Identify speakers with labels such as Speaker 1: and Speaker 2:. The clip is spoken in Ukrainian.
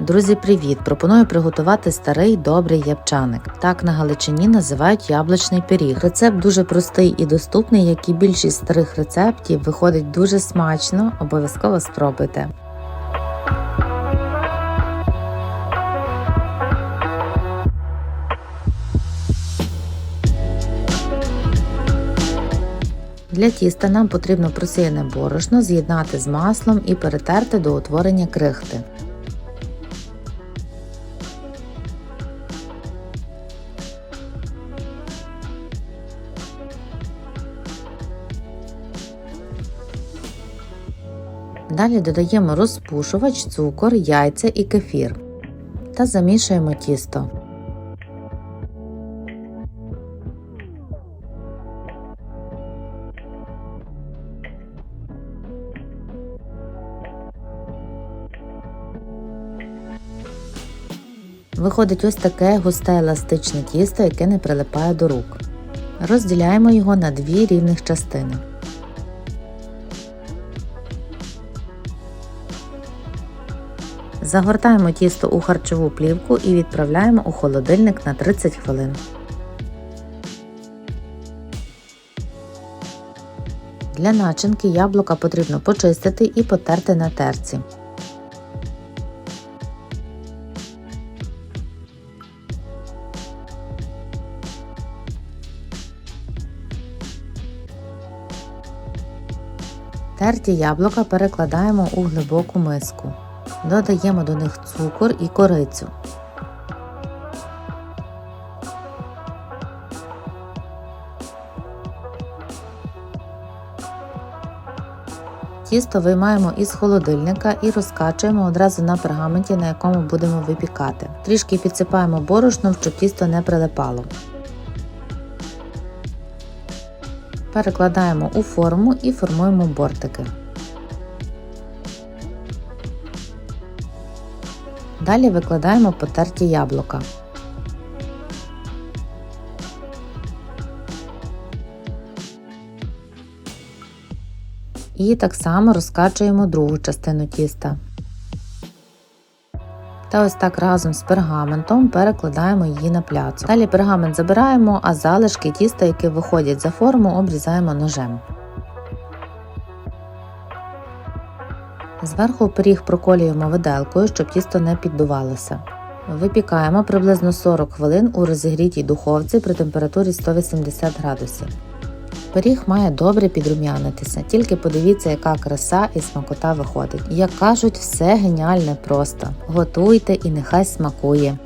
Speaker 1: Друзі, привіт! Пропоную приготувати старий добрий ябчаник. Так на Галичині називають яблучний пиріг. Рецепт дуже простий і доступний, як і більшість старих рецептів, виходить дуже смачно. Обов'язково спробуйте. Для тіста нам потрібно просіяне борошно з'єднати з маслом і перетерти до утворення крихти. Далі додаємо розпушувач, цукор, яйця і кефір та замішуємо тісто. Виходить ось таке густе еластичне тісто, яке не прилипає до рук. Розділяємо його на дві рівних частини. Загортаємо тісто у харчову плівку і відправляємо у холодильник на 30 хвилин. Для начинки яблука потрібно почистити і потерти на терці. Терті яблука перекладаємо у глибоку миску. Додаємо до них цукор і корицю. Тісто виймаємо із холодильника і розкачуємо одразу на пергаменті, на якому будемо випікати. Трішки підсипаємо борошном, щоб тісто не прилипало. Перекладаємо у форму і формуємо бортики. Далі викладаємо потерті яблука. І так само розкачуємо другу частину тіста. Та ось так разом з пергаментом перекладаємо її на пляцу. Далі пергамент забираємо, а залишки тіста, які виходять за форму, обрізаємо ножем. Зверху пиріг проколюємо виделкою, щоб тісто не піддувалося. Випікаємо приблизно 40 хвилин у розігрітій духовці при температурі 180 градусів. Пиріг має добре підрум'янитися, тільки подивіться, яка краса і смакота виходить. Як кажуть, все геніальне просто. Готуйте і нехай смакує.